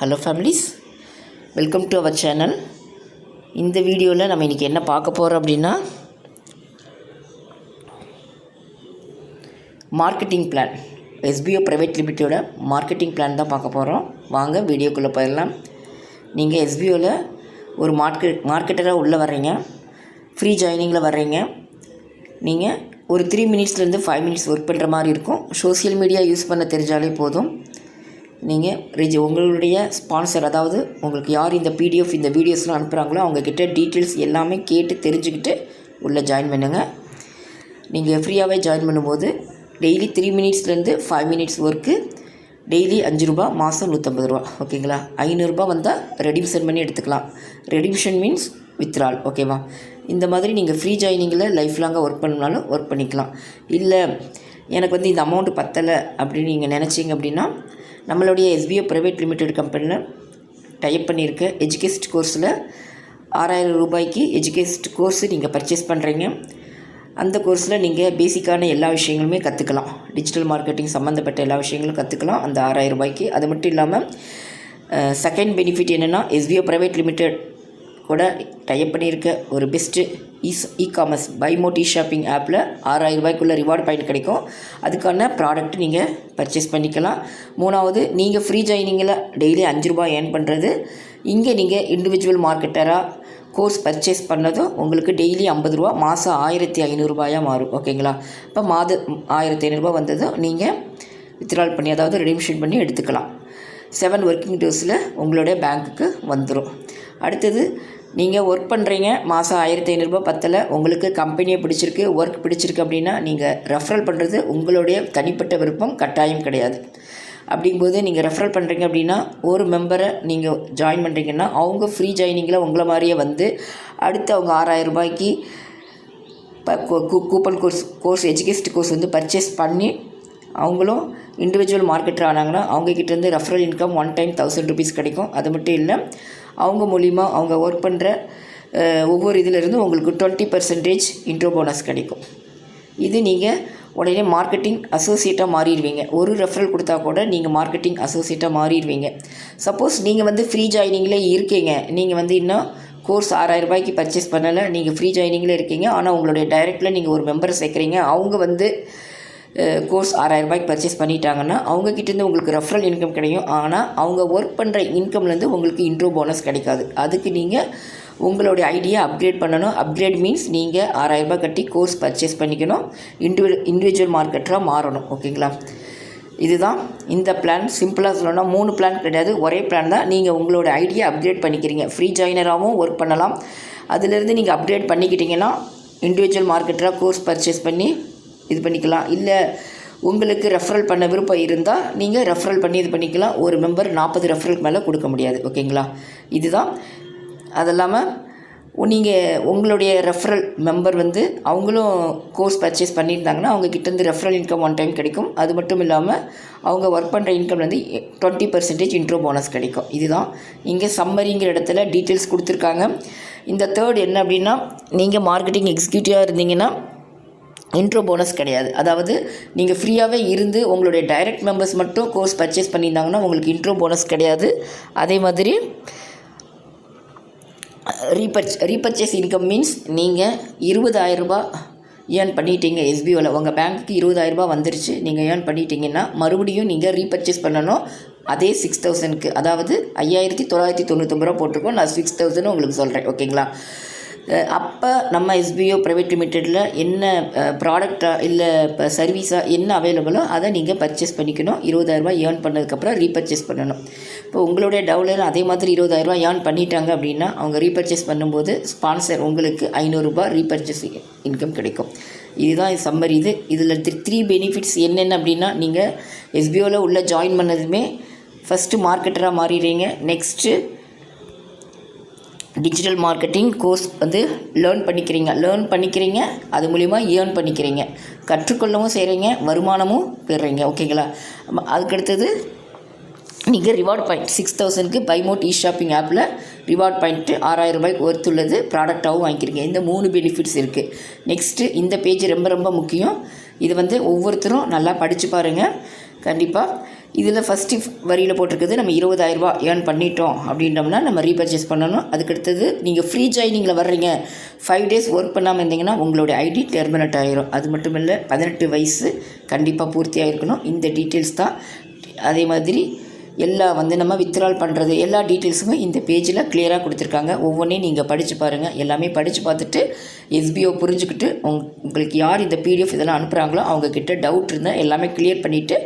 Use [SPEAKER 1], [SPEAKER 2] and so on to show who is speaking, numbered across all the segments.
[SPEAKER 1] Hello families welcome to our channel இந்த வீடியோவில் நம்ம இன்றைக்கி என்ன பார்க்க போகிறோம் அப்படின்னா மார்க்கெட்டிங் பிளான் எஸ்பிஓ ப்ரைவேட் லிமிட்டோட மார்க்கெட்டிங் பிளான் தான் பார்க்க போகிறோம் வாங்க வீடியோக்குள்ளே போயிடலாம். நீங்கள் எஸ்பிஓவில் ஒரு மார்க்கெட் மார்க்கெட்டராக உள்ளே வர்றீங்க. ஃப்ரீ ஜாயினிங்கில் வர்றீங்க. நீங்கள் ஒரு த்ரீ மினிட்ஸ்லேருந்து ஃபைவ் மினிட்ஸ் ஒர்க் பண்ணுற மாதிரி இருக்கும். சோஷியல் மீடியா யூஸ் பண்ண தெரிஞ்சாலே போதும். நீங்கள் ரிஜ் உங்களுடைய ஸ்பான்சர் அதாவது உங்களுக்கு யார் இந்த பிடிஎஃப் இந்த வீடியோஸ்லாம் அனுப்புகிறாங்களோ அவங்கக்கிட்ட டீட்டெயில்ஸ் எல்லாமே கேட்டு தெரிஞ்சுக்கிட்டு உள்ளே ஜாயின் பண்ணுங்கள் நீங்கள் ஃப்ரீயாகவே ஜாயின் பண்ணும்போது டெய்லி த்ரீ மினிட்ஸ்லேருந்து ஃபைவ் மினிட்ஸ் ஒர்க்கு டெய்லி அஞ்சு ரூபா மாதம் நூற்றம்பது ரூபா. ஓகேங்களா ஐநூறுரூபா வந்தால் ரெடிம்ஷன் பண்ணி எடுத்துக்கலாம். ரெடிம்ஷன் மீன்ஸ் வித்ரால் ஓகேவா இந்த மாதிரி நீங்கள் ஃப்ரீ ஜாயினிங்கில் லைஃப் லாங்காக ஒர்க் பண்ணாலும் ஒர்க் பண்ணிக்கலாம். இல்லை எனக்கு வந்து இந்த அமௌண்ட்டு பத்தலை அப்படின்னு நீங்கள் நினச்சிங்க அப்படின்னா நம்மளுடைய எஸ்பிஓ ப்ரைவேட் லிமிடெட் கம்பெனியில் டைப் பண்ணியிருக்க. எஜுகேஸ்ட் கோர்ஸில் ஆறாயிரம் ரூபாய்க்கு எஜுகேஸ்ட் கோர்ஸு நீங்கள் பர்ச்சேஸ் பண்ணுறீங்க அந்த கோர்ஸில் நீங்கள் பேசிக்கான எல்லா விஷயங்களுமே கற்றுக்கலாம் டிஜிட்டல் மார்க்கெட்டிங் சம்மந்தப்பட்ட எல்லா விஷயங்களும் கற்றுக்கலாம் அந்த ஆறாயிரம் ரூபாய்க்கு. அது மட்டும் இல்லாமல் செகண்ட் பெனிஃபிட் என்னென்னா எஸ்பிஓ ப்ரைவேட் லிமிடெட் கூட டைப் பண்ணியிருக்க ஒரு best is e commerce by Moti shopping ஆப்பில் ஆறாயிரம் ரூபாய்க்குள்ள ரிவார்ட் பாயிண்ட் கிடைக்கும். அதுக்கான ப்ராடக்ட் நீங்கள் பர்ச்சேஸ் பண்ணிக்கலாம். மூணாவது நீங்கள் ஃப்ரீ ஜாயினிங்கில் டெய்லி அஞ்சு ரூபாய் ஏர்ன் பண்ணுறது இங்கே நீங்கள் இண்டிவிஜுவல் மார்க்கெட்டராக கோர்ஸ் பர்ச்சேஸ் பண்ணதும் உங்களுக்கு டெய்லி ஐம்பது ரூபா மாதம் ஆயிரத்தி ஐநூறுரூபாயாக மாறும். ஓகேங்களா இப்போ மாத ஆயிரத்தி ஐநூறுரூபா வந்ததும் நீங்கள் வித்ட்ரால் பண்ணி அதாவது ரெடிமிஷன் பண்ணி எடுத்துக்கலாம். செவன் ஒர்க்கிங் டேஸில் உங்களுடைய பேங்க்குக்கு வந்துடும் அடுத்தது நீங்கள் ஒர்க் பண்ணுறீங்க மாதம் ஆயிரத்தி ஐநூறுரூபா பத்தில் உங்களுக்கு கம்பெனியை பிடிச்சிருக்கு ஒர்க் பிடிச்சிருக்கு அப்படின்னா நீங்கள் ரெஃபரல் பண்ணுறது உங்களுடைய தனிப்பட்ட விருப்பம் கட்டாயம் கிடையாது. அப்படிங்கும்போது நீங்கள் ரெஃபரல் பண்ணுறீங்க அப்படின்னா ஒரு மெம்பரை நீங்கள் ஜாயின் பண்ணுறீங்கன்னா அவங்க ஃப்ரீ ஜாயினிங்கில் உங்களை மாதிரியே வந்து அடுத்து அவங்க ஆறாயிரம் ரூபாய்க்கு கூப்பன் கோர்ஸ் கோர்ஸ் எஜுகேஸ்ட் கோர்ஸ் வந்து பர்ச்சேஸ் பண்ணி அவங்களும் இண்டிவிஜுவல் மார்க்கெட்டர் ஆனாங்கன்னா அவங்கக்கிட்டேருந்து referral income one time thousand rupees கிடைக்கும். அது மட்டும் இல்லை அவங்க மூலிமா அவங்க ஒர்க் பண்ணுற ஒவ்வொரு இதிலிருந்து உங்களுக்கு டுவெண்ட்டி பர்சன்டேஜ் இன்ட்ரோ போனஸ் கிடைக்கும். இது நீங்கள் உடனே மார்க்கெட்டிங் அசோசியேட்டாக மாறிடுவீங்க. ஒரு ரெஃபரல் கொடுத்தா கூட நீங்கள் மார்க்கெட்டிங் அசோசியேட்டாக மாறிடுவீங்க. சப்போஸ் நீங்கள் வந்து ஃப்ரீ ஜாயினிங்கில் இருக்கீங்க. நீங்கள் வந்து இன்னும் கோர்ஸ் ஆறாயிரம் ரூபாய்க்கு பர்ச்சேஸ் பண்ணலை. நீங்கள் ஃப்ரீ ஜாயினிங்கில் இருக்கீங்க. ஆனால் உங்களுடைய டைரெக்டில் நீங்கள் ஒரு மெம்பரை சேர்க்குறீங்க. அவங்க வந்து கோர்ஸ் ஆறாயிரம் ரூபாய்க்கு பர்ச்சேஸ் பண்ணிட்டாங்கன்னா அவங்கக்கிட்டேருந்து உங்களுக்கு ரெஃபரல் இன்கம் கிடைக்கும் ஆனால் அவங்க ஒர்க் பண்ணுற இன்கம்லேருந்து உங்களுக்கு இன்ட்ரோ போனஸ் கிடைக்காது. அதுக்கு நீங்கள் உங்களுடைய ஐடியா அப்கிரேட் பண்ணணும். அப்கிரேட் மீன்ஸ் நீங்கள் ஆறாயிரரூபா கட்டி கோர்ஸ் பர்ச்சேஸ் பண்ணிக்கணும். இண்டிவி இண்டிவிஜுவல் மார்க்கெட்டராக மாறணும். ஓகேங்களா இதுதான் இந்த பிளான் சிம்பிளாக சொல்லணும்னா மூணு பிளான் கிடையாது. ஒரே பிளான் தான். நீங்கள் உங்களோட ஐடியா அப்கிரேட் பண்ணிக்கிறீங்க. ஃப்ரீ ஜாயினராகவும் ஒர்க் பண்ணலாம். அதிலேருந்து நீங்கள் அப்கிரேட் பண்ணிக்கிட்டிங்கன்னா இண்டிவிஜுவல் மார்க்கெட்டராக கோர்ஸ் பர்ச்சேஸ் பண்ணி இது பண்ணிக்கலாம். இல்லை உங்களுக்கு ரெஃபரல் பண்ண விருப்பம் இருந்தால் நீங்கள் ரெஃபரல் பண்ணி இது பண்ணிக்கலாம். ஒரு மெம்பர் நாற்பது ரெஃபரலுக்கு மேலே கொடுக்க முடியாது. ஓகேங்களா இதுதான். அது இல்லாமல் நீங்கள் உங்களுடைய ரெஃபரல் மெம்பர் வந்து அவங்களும் கோர்ஸ் பர்ச்சேஸ் பண்ணியிருந்தாங்கன்னா அவங்க கிட்டேருந்து ரெஃபரல் இன்கம் ஒன் டைம் கிடைக்கும். அது மட்டும் இல்லாமல் அவங்க ஒர்க் பண்ணுற இன்கம் வந்து டுவெண்ட்டி பர்சன்டேஜ் இன்ட்ரோ போனஸ் கிடைக்கும். இதுதான். இங்கே சம்மரிங்கிற இடத்துல டீட்டெயில்ஸ் கொடுத்துருக்காங்க. இந்த தேர்ட் என்ன அப்படின்னா நீங்கள் மார்க்கெட்டிங் எக்ஸிக்யூட்டிவாக இருந்தீங்கன்னா இன்ட்ரோ போனஸ் கிடையாது. அதாவது நீங்கள் ஃப்ரீயாகவே இருந்து உங்களுடைய டைரக்ட் மெம்பர்ஸ் மட்டும் கோர்ஸ் பர்ச்சேஸ் பண்ணியிருந்தாங்கன்னா உங்களுக்கு இன்ட்ரோ போனஸ் கிடையாது. அதே மாதிரி ரீபர்ச் ரீபர்ச்சேஸ் இன்கம் மீன்ஸ் நீங்கள் இருபதாயிரரூபா ஏர்ன் பண்ணிட்டீங்க எஸ்பிஓவில் உங்கள் பேங்க்குக்கு இருபதாயிரரூபா வந்துருச்சு நீங்கள் ஏர்ன் பண்ணிட்டீங்கன்னா மறுபடியும் நீங்கள் ரீபர்ச்சேஸ் பண்ணணும். அதே சிக்ஸ் தௌசண்ட்க்கு அதாவது ஐயாயிரத்தி தொள்ளாயிரத்தி தொண்ணூற்றொம்பது ரூபா போட்டிருக்கோம். நான் சிக்ஸ் தௌசண்ட் உங்களுக்கு சொல்கிறேன் ஓகேங்களா அப்போ நம்ம எஸ்பிஓ ப்ரைவேட் லிமிட்டெடில் என்ன ப்ராடக்டாக இல்லை இப்போ சர்வீஸாக என்ன அவைலபிளோ அதை நீங்கள் பர்ச்சேஸ் பண்ணிக்கணும். இருபதாயிரரூபா ஏர்ன் பண்ணதுக்கப்புறம் ரீபர்ச்சேஸ் பண்ணணும். இப்போ உங்களுடைய டவுலர் அதே மாதிரி இருபதாயிரரூபா ஏர்ன் பண்ணிட்டாங்க அப்படின்னா அவங்க ரீபர்ச்சேஸ் பண்ணும்போது ஸ்பான்சர் உங்களுக்கு ஐநூறுரூபா ரீபர்ச்சேஸ் இன்கம் கிடைக்கும். இதுதான் சம்மர் இது இதில் த்ரீ பெனிஃபிட்ஸ் என்னென்ன அப்படின்னா நீங்கள் எஸ்பிஓவில் உள்ள ஜாயின் பண்ணதுமே ஃபஸ்ட்டு மார்க்கெட்டராக மாறிடுறீங்க. நெக்ஸ்ட்டு டிஜிட்டல் மார்க்கெட்டிங் கோர்ஸ் வந்து லேர்ன் பண்ணிக்கிறீங்க. லேர்ன் பண்ணிக்கிறீங்க. அது மூலிமா ஏர்ன் பண்ணிக்கிறீங்க. கற்றுக்கொள்ளவும் செய்கிறீங்க வருமானமும் பெறுறீங்க ஓகேங்களா அதுக்கடுத்தது நீங்கள் ரிவார்ட் பாயிண்ட் சிக்ஸ் தௌசண்ட்க்கு பைமோட் இ ஷாப்பிங் ஆப்பில் ரிவார்ட் பாயிண்ட்டு ஆறாயிரம் ரூபாய்க்கு ஒருத்துள்ளது ப்ராடக்டாகவும் வாங்கிக்கிறீங்க. இந்த மூணு பெனிஃபிட்ஸ் இருக்குது நெக்ஸ்ட்டு இந்த பேஜ் ரொம்ப ரொம்ப முக்கியம். இது வந்து ஒவ்வொருத்தரும் நல்லா படித்து பாருங்கள் கண்டிப்பாக இதில் ஃபஸ்ட்டு வரியில் போட்டிருக்குது நம்ம இருபதாயிரரூபா ஏர்ன் பண்ணிட்டோம் அப்படின்றோம்னா நம்ம ரீபர்ச்சேஸ் பண்ணணும். அதுக்கடுத்தது நீங்கள் ஃப்ரீ ஜாயினிங்கில் வர்றீங்க ஃபைவ் டேஸ் ஒர்க் பண்ணாமல் இருந்தீங்கன்னா உங்களுடைய ஐடி டெர்மினேட் ஆயிரும். அது மட்டும் இல்லை பதினெட்டு வயசு கண்டிப்பாக பூர்த்தி ஆகிருக்கணும் இந்த டீட்டெயில்ஸ் தான். அதே மாதிரி எல்லா வந்து நம்ம வித்ட்ரால் பண்ணுறது எல்லா டீட்டெயில்ஸுமே இந்த பேஜில் கிளியராக கொடுத்துருக்காங்க. ஒவ்வொன்றையும் நீங்கள் படித்து பாருங்கள் எல்லாமே படித்து பார்த்துட்டு எஸ்பிஓ புரிஞ்சுக்கிட்டு உங் உங்களுக்கு யார் இந்த பிடிஎஃப் இதெல்லாம் அனுப்புகிறாங்களோ அவங்கக்கிட்ட டவுட் இருந்தால் எல்லாமே கிளியர் பண்ணிவிட்டு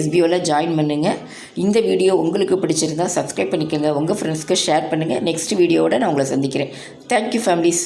[SPEAKER 1] எஸ்பிஓவில் ஜாயின் பண்ணுங்கள் இந்த வீடியோ உங்களுக்கு பிடிச்சிருந்தா சப்ஸ்கிரைப் பண்ணிக்கோங்க. உங்கள் ஃப்ரெண்ட்ஸ்க்கு ஷேர் பண்ணுங்கள் நெக்ஸ்ட் வீடியோவோட நான் உங்களை சந்திக்கிறேன். Thank you families